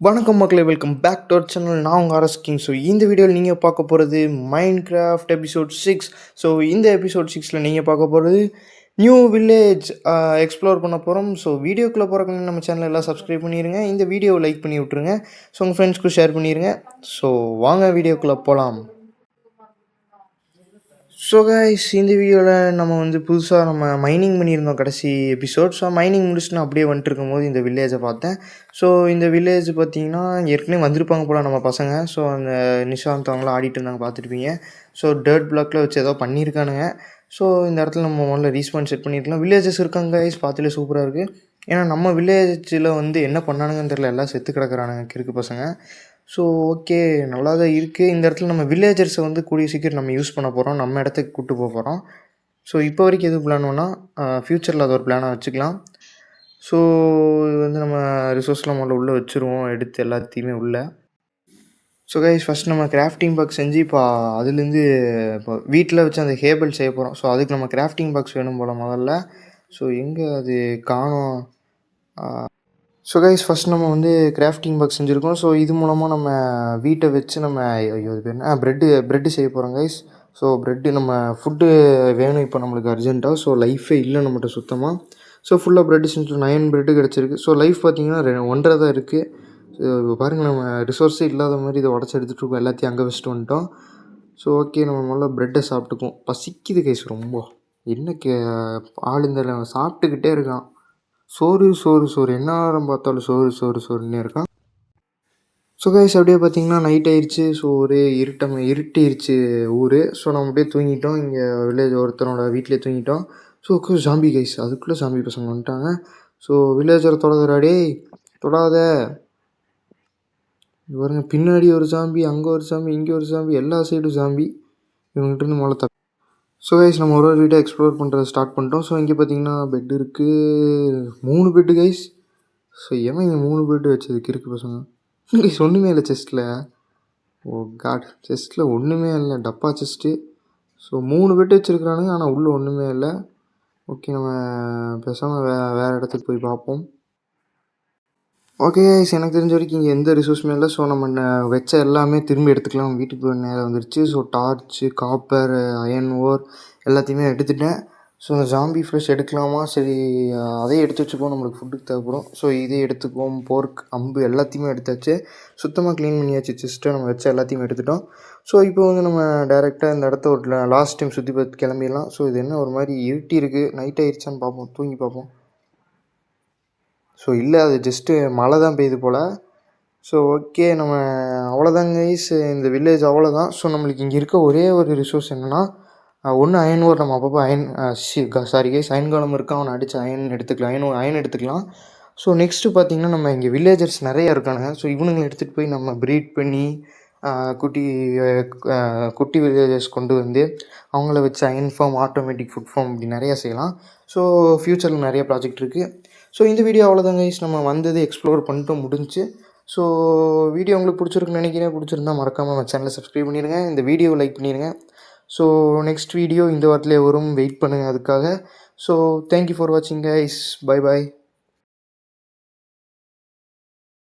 வணக்கம் மக்களே welcome back to our channel நான் உங்கள் ஆர்எஸ் கிங் ஸோ இந்த வீடியோவில் நீங்கள் பார்க்க போகிறது Minecraft episode six so இந்த எபிசோட் சிக்ஸில் நீங்கள் பார்க்க போகிறது நியூ வில்லேஜ் எக்ஸ்ப்ளோர் பண்ண போகிறோம் ஸோ வீடியோக்குள்ளே போகிறக்கு நம்ம சேனல் எல்லாம் சப்ஸ்கிரைப் பண்ணிடுங்க இந்த வீடியோவை லைக் பண்ணி விட்ருங்க ஸோ உங்கள் ஃப்ரெண்ட்ஸ்க்கு ஷேர் பண்ணிடுங்க ஸோ வாங்க வீடியோக்குள்ளே போகலாம் ஸோ கைஸ் இந்த வீடியோவில் நம்ம வந்து புதுசாக நம்ம மைனிங் பண்ணியிருந்தோம் கடைசி எபிசோட் ஸோ மைனிங் முடிச்சுட்டு நான் அப்படியே வந்துட்டு இருக்கும்போது இந்த வில்லேஜை பார்த்தேன். ஸோ இந்த வில்லேஜ் பார்த்தீங்கன்னா ஏற்கனவே வந்திருப்பாங்க போல் நம்ம பசங்க. ஸோ அந்த நிஷாந்த் அவங்களாம் ஆடிட்டு இருந்தாங்க பார்த்துருப்பீங்க. ஸோ டர்ட் பிளாக்ல வச்சு ஏதோ பண்ணியிருக்கானுங்க. ஸோ இந்த இடத்துல நம்ம முதல்ல ரீஸ்பான்ஸ் செட் பண்ணியிருக்கலாம். வில்லேஜஸ் இருக்காங்க கைஸ் பார்த்துல சூப்பராக இருக்குது ஏன்னா நம்ம வில்லேஜில் வந்து என்ன பண்ணானுங்கன்னு தெரியல. எல்லாம் செத்து கிடக்குறானுங்க கிறுக்கு பசங்க. ஸோ ஓகே நல்லா தான் இருக்குது இந்த இடத்துல நம்ம வில்லேஜர்ஸை வந்து கூடிய சீக்கிரம் நம்ம யூஸ் பண்ண போகிறோம் நம்ம இடத்துக்கு கூப்பிட்டு போக போகிறோம் ஸோ இப்போ வரைக்கும் எது பிளானோன்னா ஃப்யூச்சரில் அது ஒரு பிளானாக வச்சுக்கலாம். ஸோ இது வந்து நம்ம ரிசோர்ஸ்லாம் முதல்ல உள்ளே வச்சுருவோம். எடுத்து எல்லாத்தையுமே உள்ளே. ஸோ கைஸ் ஃபஸ்ட் நம்ம கிராஃப்டிங் பாக்ஸ் செஞ்சு இப்போ அதுலேருந்து இப்போ வீட்டில் வச்சு அந்த ஹேபிள் செய்ய போகிறோம் ஸோ அதுக்கு நம்ம கிராஃப்டிங் பாக்ஸ் வேணும் போல் முதல்ல. ஸோ எங்கே அது காணோம்? ஸோ கைஸ் ஃபஸ்ட் நம்ம வந்து கிராஃப்டிங் பாக்ஸ் செஞ்சுருக்கோம். ஸோ இது மூலமாக நம்ம வீட்டை வச்சு நம்ம ஐயோ இது பேர் என்ன? ப்ரெட்டு ப்ரெட்டு செய்ய போகிறோம் கைஸ் ஸோ ப்ரெட்டு நம்ம ஃபுட்டு வேணும் இப்போ நம்மளுக்கு அர்ஜென்ட்டாக ஸோ லைஃபே இல்லை நம்மகிட்ட சுத்தமாக ஸோ ஃபுல்லாக ப்ரெட்டு செஞ்சு நயன் ப்ரெட்டு கிடச்சிருக்கு. ஸோ லைஃப் பார்த்தீங்கன்னா ரெ ஒன்றரை தான் இருக்குது ஸோ பாருங்கள் நம்ம ரிசோர்ஸே இல்லாத மாதிரி இதை உடச்சி எடுத்துகிட்டு இருக்கோம். எல்லாத்தையும் அங்கே வச்சுட்டு வந்துட்டோம். ஸோ ஓகே நம்ம முதல்ல ப்ரெட்டை சாப்பிட்டுக்குவோம். பசிக்குது கைஸ் ரொம்ப. என்ன கே ஆள் இந்த சாப்பிட்டுக்கிட்டே இருக்கான். சோறு சோறு சோறு. என்ன நேரம் பார்த்தாலும் சோறு சோறு சோறுன்னே இருக்கான். ஸோ கைஸ் அப்படியே பார்த்தீங்கன்னா நைட் ஆயிடுச்சு ஸோ ஒரே இருட்டம் இருட்டிருச்சு ஊர். ஸோ நம்ம அப்படியே தூங்கிட்டோம். இங்கே வில்லேஜ் ஒருத்தனோட வீட்டிலே தூங்கிட்டோம். ஸோ ஜாம்பி கைஸ் அதுக்குள்ளே ஜாம்பி பசங்க வந்துட்டாங்க. ஸோ வில்லேஜரை தொடாதடா தொடாத. பாருங்க பின்னாடி ஒரு ஜாம்பி அங்கே ஒரு ஜாம்பி இங்கே ஒரு ஜாம்பி எல்லா சைடும் ஜாம்பி இவங்ககிட்ட இருந்து முதல்ல ஸோ கைஸ் நம்ம ஒரு ஒரு வீட்டை எக்ஸ்ப்ளோர் பண்ணுறது ஸ்டார்ட் பண்ணிட்டோம். ஸோ இங்கே பார்த்தீங்கன்னா பெட் இருக்குது மூணு பெட்டு கைஸ் ஸோ ஏன் இங்கே மூணு பெட்டு வச்சதுக்கு இருக்குது பசங்க? கைஸ் ஒன்றுமே இல்லை செஸ்ட்டில் ஓ oh காட் செஸ்ட்டில் ஒன்றுமே இல்லை. டப்பா செஸ்ட்டு ஸோ மூணு பெட்டு வச்சுருக்குறானுங்க ஆனால் உள்ளே ஒன்றுமே இல்லை. ஓகே நம்ம பேசாமல் வே வேறு இடத்துக்கு போய் பார்ப்போம். ஓகே எனக்கு தெரிஞ்ச வரைக்கும் இங்கே எந்த ரிசோர்ஸுமே இல்லை. ஸோ நம்ம வச்ச எல்லாமே திரும்பி எடுத்துக்கலாம். வீட்டுக்கு நேரம் வந்துருச்சு. So torch copper iron ore எல்லாத்தையுமே எடுத்துட்டேன். ஸோ இந்த ஜாம்பி ஃப்ரெஷ் எடுக்கலாமா? சரி அதே எடுத்து வச்சுப்போம் நம்மளுக்கு ஃபுட்டுக்கு தேவைப்படும். ஸோ இதே எடுத்துக்குவோம். போர்க் அம்பு எல்லாத்தையுமே எடுத்தாச்சு. சுத்தமாக க்ளீன் பண்ணியாச்சு. செஸ்ட்டை நம்ம வச்ச எல்லாத்தையுமே எடுத்துட்டோம். ஸோ இப்போ வந்து நம்ம டேரெக்டாக இந்த இடத்த ஒரு லாஸ்ட் டைம் சுற்றி பார்த்து கிளம்பிடலாம். ஸோ இது என்ன ஒரு மாதிரி இருட்டி இருக்குது நைட் ஆயிடுச்சான்னு பார்ப்போம். தூங்கி பார்ப்போம். ஸோ இல்லை அது ஜஸ்ட்டு மழை தான் பெய்யுது போல். ஸோ ஓகே நம்ம அவ்வளோதாங்க கைஸ் இந்த வில்லேஜ் அவ்வளோதான் ஸோ நம்மளுக்கு இங்கே இருக்க ஒரே ஒரு ரிசோர்ஸ் என்னென்னா ஒன்று அயன் ஓர் நம்ம அப்பப்போ அயன் சாரி கைஸ் அயன்காலம் இருக்கா? அவனை அடித்து அயன் எடுத்துக்கலாம். அயன் அயன் எடுத்துக்கலாம். ஸோ நெக்ஸ்ட்டு பார்த்தீங்கன்னா நம்ம இங்கே வில்லேஜர்ஸ் நிறையா இருக்கானுங்க. ஸோ இவனுங்களை எடுத்துகிட்டு போய் நம்ம ப்ரீட் பண்ணி குட்டி குட்டி வில்லேஜஸ் கொண்டு வந்து அவங்கள வச்சு iron farm automatic food farm இப்படி நிறையா செய்யலாம். ஸோ ஃப்யூச்சரில் நிறைய ப்ராஜெக்ட் இருக்குது ஸோ இந்த வீடியோ அவ்வளோதாங்க கைஸ் நம்ம வந்தது எக்ஸ்ப்ளோர் பண்ணிட்டு முடிஞ்சு. ஸோ வீடியோ உங்களுக்கு பிடிச்சிருக்குன்னு நினைக்கிறேன். பிடிச்சிருந்தா மறக்காமல் நம்ம சேனலை சப்ஸ்கிரைப் பண்ணிடுங்க. இந்த வீடியோ லைக் பண்ணிடுங்க. ஸோ நெக்ஸ்ட் வீடியோ இந்த வாரத்திலே வரும். வெயிட் பண்ணுங்கள் அதுக்காக. ஸோ தேங்க்யூ ஃபார் வாட்சிங் கைஸ் பை பாய்